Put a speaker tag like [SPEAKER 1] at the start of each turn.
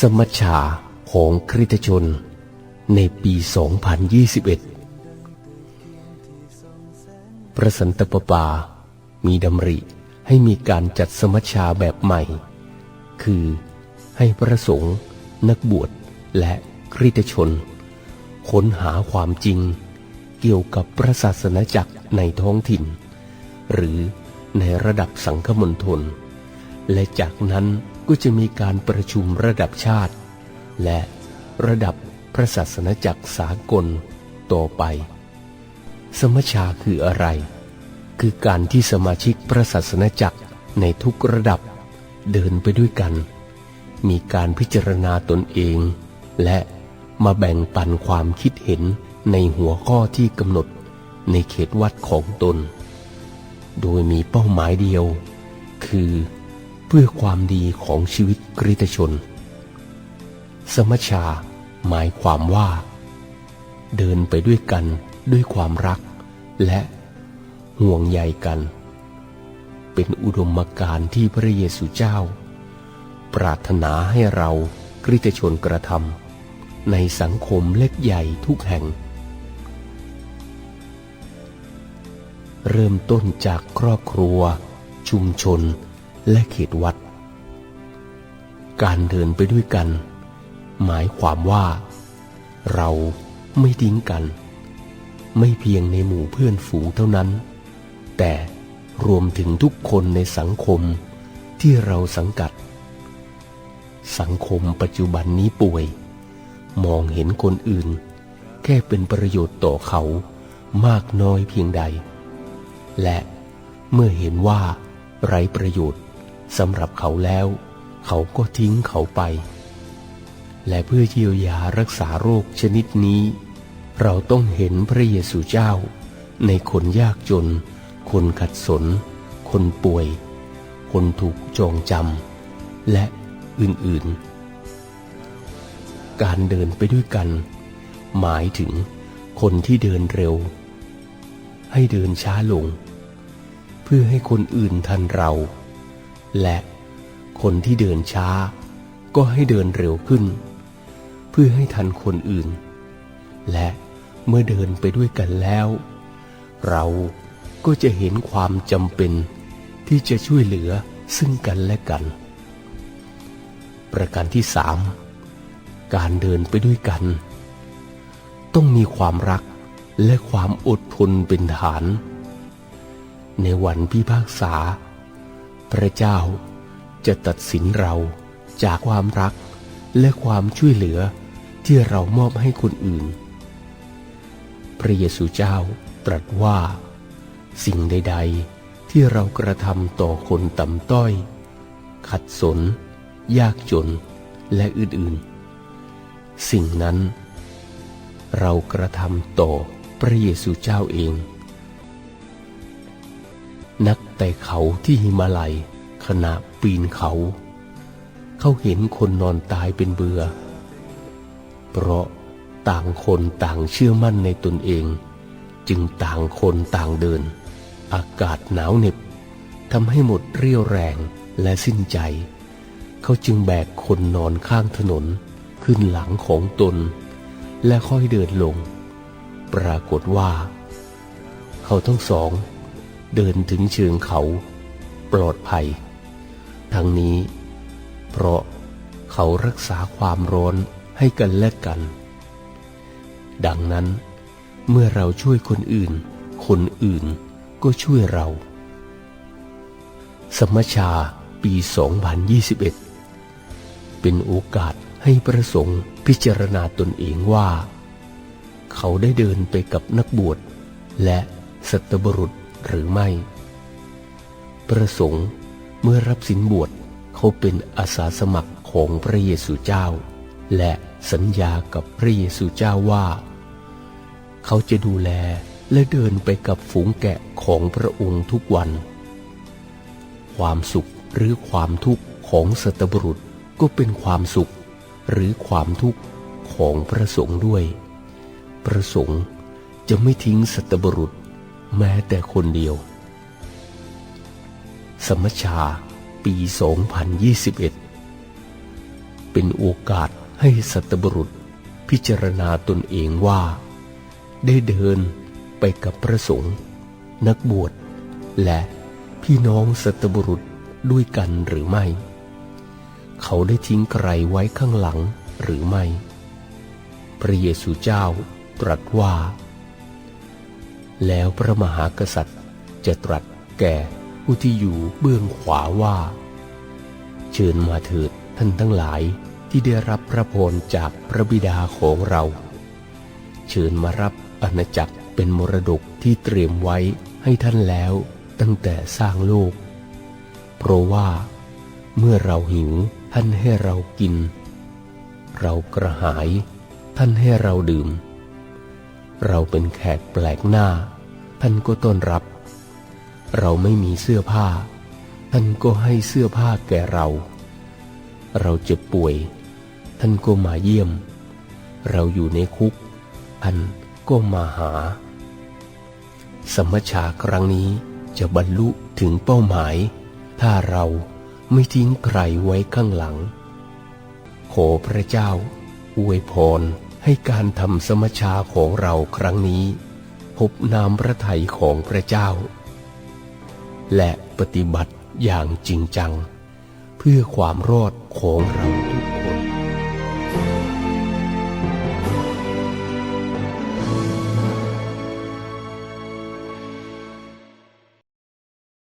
[SPEAKER 1] สมัชชาของคริสตชนในปี 2021 พระสันตะปาปา มีดำริให้มีการจัดสมัชชาแบบใหม่ คือให้พระสงฆ์นักบวชและคริสตชน ค้นหาความจริง เกี่ยวกับพระศาสนาจักรในท้องถิ่น หรือในระดับสังคมณฑลและจากนั้น ก็จะมีการประชุมระดับชาติ และระดับพระศาสนาจักรสากลต่อไป สมชาคืออะไร คือการที่สมาชิกพระศาสนาจักรในทุกระดับเดินไปด้วยกัน มีการพิจารณาตนเอง และมาแบ่งปันความคิดเห็นในหัวข้อที่กำหนดในเขตวัดของตน โดยมีเป้าหมายเดียว คือ เพื่อความดีของชีวิตกริตชน สมชา หมายความว่า เดินไปด้วยกันด้วยความรัก และห่วงใยกัน เป็นอุดมการณ์ที่พระเยซูเจ้า ปรารถนาให้เรากริตชนกระทำในสังคมเล็กใหญ่ทุกแห่ง เริ่มต้นจากครอบครัว ชุมชน และเขตวัด การเดินไปด้วยกัน หมายความว่า เราไม่ทิ้งกัน ไม่เพียงในหมู่เพื่อนฝูงเท่านั้น แต่รวมถึงทุกคนในสังคมที่เราสังกัด สังคมปัจจุบันนี้ป่วย มองเห็นคนอื่น แค่เป็นประโยชน์ต่อเขามากน้อยเพียงใด และเมื่อเห็นว่าไร้ประโยชน์ สำหรับเขาแล้ว เขาก็ทิ้งเขาไป และเพื่อเยียวยารักษาโรคชนิดนี้ เราต้องเห็นพระเยซูเจ้า ในคนยากจน คนขัดสน คนป่วย คนถูกจองจำและอื่นๆ การเดินไปด้วยกัน หมายถึงคนที่เดินเร็ว ให้เดินช้าลง เพื่อให้คนอื่นทันเรา และคนที่เดินช้า ก็ให้เดินเร็วขึ้น เพื่อให้ทันคนอื่น และเมื่อเดินไปด้วยกันแล้ว เราก็จะเห็นความจำเป็นที่จะช่วยเหลือซึ่งกันและกัน ประการที่สามการเดินไปด้วยกัน ต้องมีความรักและความอดทนเป็นฐาน ในวันพิพากษา พระเจ้าจะตัดสินเราจากความรักและความช่วยเหลือที่เรามอบให้คนอื่น พระเยซูเจ้าตรัสว่า สิ่งใด ๆ ที่เรากระทำต่อคนต่ำต้อย ขัดสน ยากจนและอื่นๆ สิ่งนั้น เรากระทำต่อพระเยซูเจ้าเอง นัก แต่เขาที่หิมาลัย ขณะปีนเขา เขาเห็นคนนอนตายเป็นเบือ เพราะต่างคนต่างเชื่อมั่นในตนเอง จึงต่างคนต่างเดิน อากาศหนาวเหน็บทำให้หมดเรี่ยวแรงและสิ้นใจ เขาจึงแบกคนนอนข้างถนนขึ้นหลังของตน และค่อยเดินลง ปรากฏว่า เขาทั้งสอง เดินถึงเชิงเขา ปลอดภัย ทั้งนี้ เพราะเขารักษาความร้อนให้กันและกัน ดังนั้น เมื่อเราช่วยคนอื่น คนอื่นก็ช่วยเรา สมชาปี 2021 เป็นโอกาสให้ประสงค์พิจารณาตนเองว่า เขาได้เดินไปกับนักบวชและสัตบรุษ หรือไม่ ประสงค์เมื่อรับสินบวชเขาเป็นอาสาสมัครของพระเยซูเจ้า และสัญญากับพระเยซูเจ้าว่า เขาจะดูแลและเดินไปกับฝูงแกะของพระองค์ทุกวัน ความสุขหรือความทุกข์ของสัตบุรุษก็เป็นความสุขหรือความทุกข์ของพระสงฆ์ด้วยประสงค์จะไม่ทิ้งสัตบุรุษ แม้แต่คนเดียว สมชาปี 2021เเป็นโอกาสให้สัตบุรุษพิจารณาตนเองว่า ได้เดินไปกับพระสงฆ์นักบวช และพี่น้องสัตบุรุษด้วยกันหรือไม่ เขาได้ทิ้งใครไว้ข้างหลังหรือไม่ พระเยซูเจ้าตรัสว่า แล้วพระมหากษัตริย์ จะตรัสแก่ผู้ที่อยู่เบื้องขวาว่า เชิญมาเถิดท่านทั้งหลายที่ได้รับพระพรจากพระบิดาของเรา เชิญมารับอาณาจักรเป็นมรดกที่เตรียมไว้ให้ท่านแล้วตั้งแต่สร้างโลก เพราะว่า เมื่อเราหิวท่านให้เรากิน เรากระหาย ท่านให้เราดื่ม เราเป็นแขกแปลกหน้า ท่านก็ต้อนรับ เราไม่มีเสื้อผ้า ท่านก็ให้เสื้อผ้าแก่เรา เราเจ็บป่วย ท่านก็มาเยี่ยม เราอยู่ในคุก ท่านก็มาหา สมชาครั้งนี้จะบรรลุถึงเป้าหมาย ถ้าเราไม่ทิ้งใครไว้ข้างหลัง ขอพระเจ้าอวยพร ให้การทำสมชาของเราครั้งนี้ พบนามพระทัยของพระเจ้า และปฏิบัติอย่างจริงจัง เพื่อความรอดของเรา